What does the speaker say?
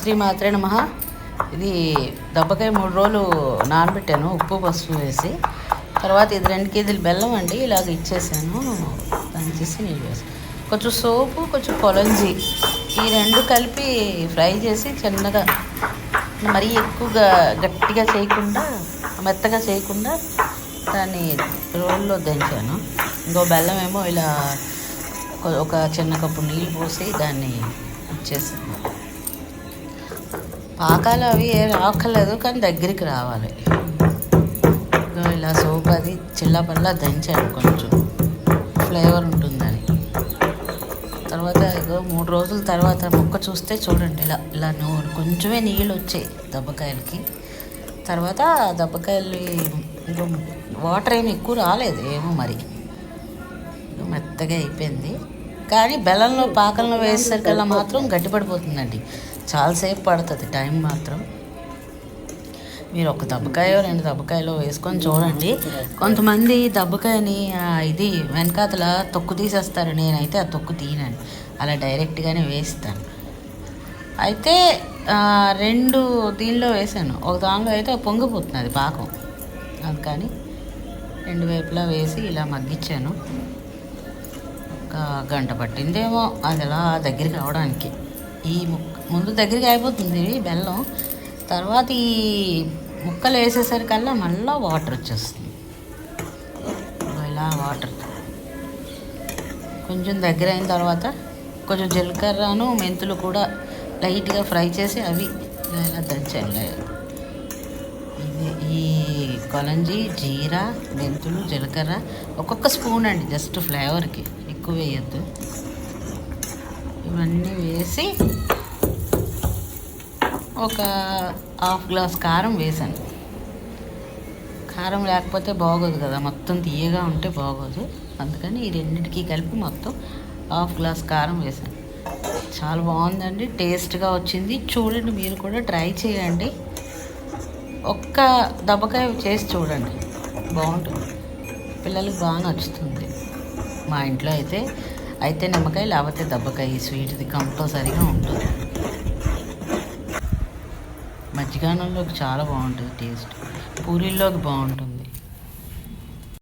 శ్రీమాత్రే నమ. ఇది దెబ్బకాయ మూడు రోజులు నానబెట్టాను ఉప్పు పసుపు వేసి. తర్వాత ఇది రెండు కేజీలు బెల్లం అండి ఇలాగ ఇచ్చేసాను. దంచేసి నీళ్ళు వేసి కొంచెం సోపు కొంచెం కొలంజి ఈ రెండు కలిపి ఫ్రై చేసి చిన్నగా మరీ ఎక్కువగా గట్టిగా చేయకుండా మెత్తగా చేయకుండా దాన్ని రోల్లో దంచాను. ఇంకో బెల్లం ఏమో ఇలా ఒక- ఒక చిన్న కప్పు నీళ్ళు పోసి దాన్ని ఇచ్చేసాను. పాకాలు అవి ఏం రాక్కర్లేదు కానీ దగ్గరికి రావాలి. ఇలా సోప్ అది చిల్లపల్లా దంచాను కొంచెం. ఫ్లేవర్ ఉంటుందని. తర్వాత ఇగో మూడు రోజుల తర్వాత మొక్క చూస్తే చూడండి ఇలా ఇలా నూనె కొంచెమే నీళ్ళు వచ్చాయి దెబ్బకాయలకి. తర్వాత దెబ్బకాయలు ఇంకా వాటర్ ఏమి ఎక్కువ రాలేదు ఏమో మరి. మెత్తగా అయిపోయింది. కానీ బెల్లంలో పాకంలో వేసేసరికల్లా మాత్రం గట్టిపడిపోతుందండి. చాలాసేపు పడుతుంది టైం మాత్రం. మీరు ఒక దబ్బకాయో రెండు దబ్బకాయలో వేసుకొని చూడండి. కొంతమంది దబ్బకాయని ఇది వెనకాతల తొక్కు తీసేస్తారు. నేనైతే ఆ తొక్కు తీయనండి. అలా డైరెక్ట్గానే వేస్తాను. అయితే రెండు దీనిలో వేసాను. ఒక దానిలో అయితే పొంగిపోతుంది అది పాకం. అందుకని రెండు వైపులా వేసి ఇలా మగ్గించాను. ఒక గంట పట్టిందేమో అది అలా దగ్గరికి అవడానికి ఈ ముక్క ముందు దగ్గరికి అయిపోతుంది బెల్లం. తర్వాత ఈ ముక్కలు వేసేసరికల్లా మళ్ళీ వాటర్ వచ్చేస్తుంది. ఇలా వాటర్. కొంచెం దగ్గర అయిన తర్వాత కొంచెం జీలకర్రను మెంతులు కూడా లైట్గా ఫ్రై చేసి అవి ఇలా ఇలా దంచాలి ఈ కొలంజీ జీరా మెంతులు జీలకర్ర ఒక్కొక్క స్పూన్ అండి జస్ట్ ఫ్లేవర్కి. ఎక్కువ వేయద్దు. ఇవన్నీ వేసి ఒక హాఫ్ గ్లాస్ కారం వేసాను. కారం లేకపోతే బాగోదు కదా మొత్తం తీయగా ఉంటే బాగోదు. అందుకని ఈ రెండింటికి కలిపి మొత్తం హాఫ్ గ్లాస్ కారం వేసాను. చాలా బాగుందండి టేస్ట్గా వచ్చింది. చూడండి మీరు కూడా ట్రై చేయండి. ఒక్క దెబ్బకాయ చేసి చూడండి. బాగుంటుంది. పిల్లలకి బాగా నచ్చుతుంది. మా ఇంట్లో అయితే అయితే నిమ్మకాయ లేకపోతే దెబ్బకాయ స్వీట్ది కంపల్సరీగా ఉంటుంది. మజ్జిగానంలోకి చాలా బాగుంటుంది టేస్ట్. పూరీల్లోకి బాగుంటుంది.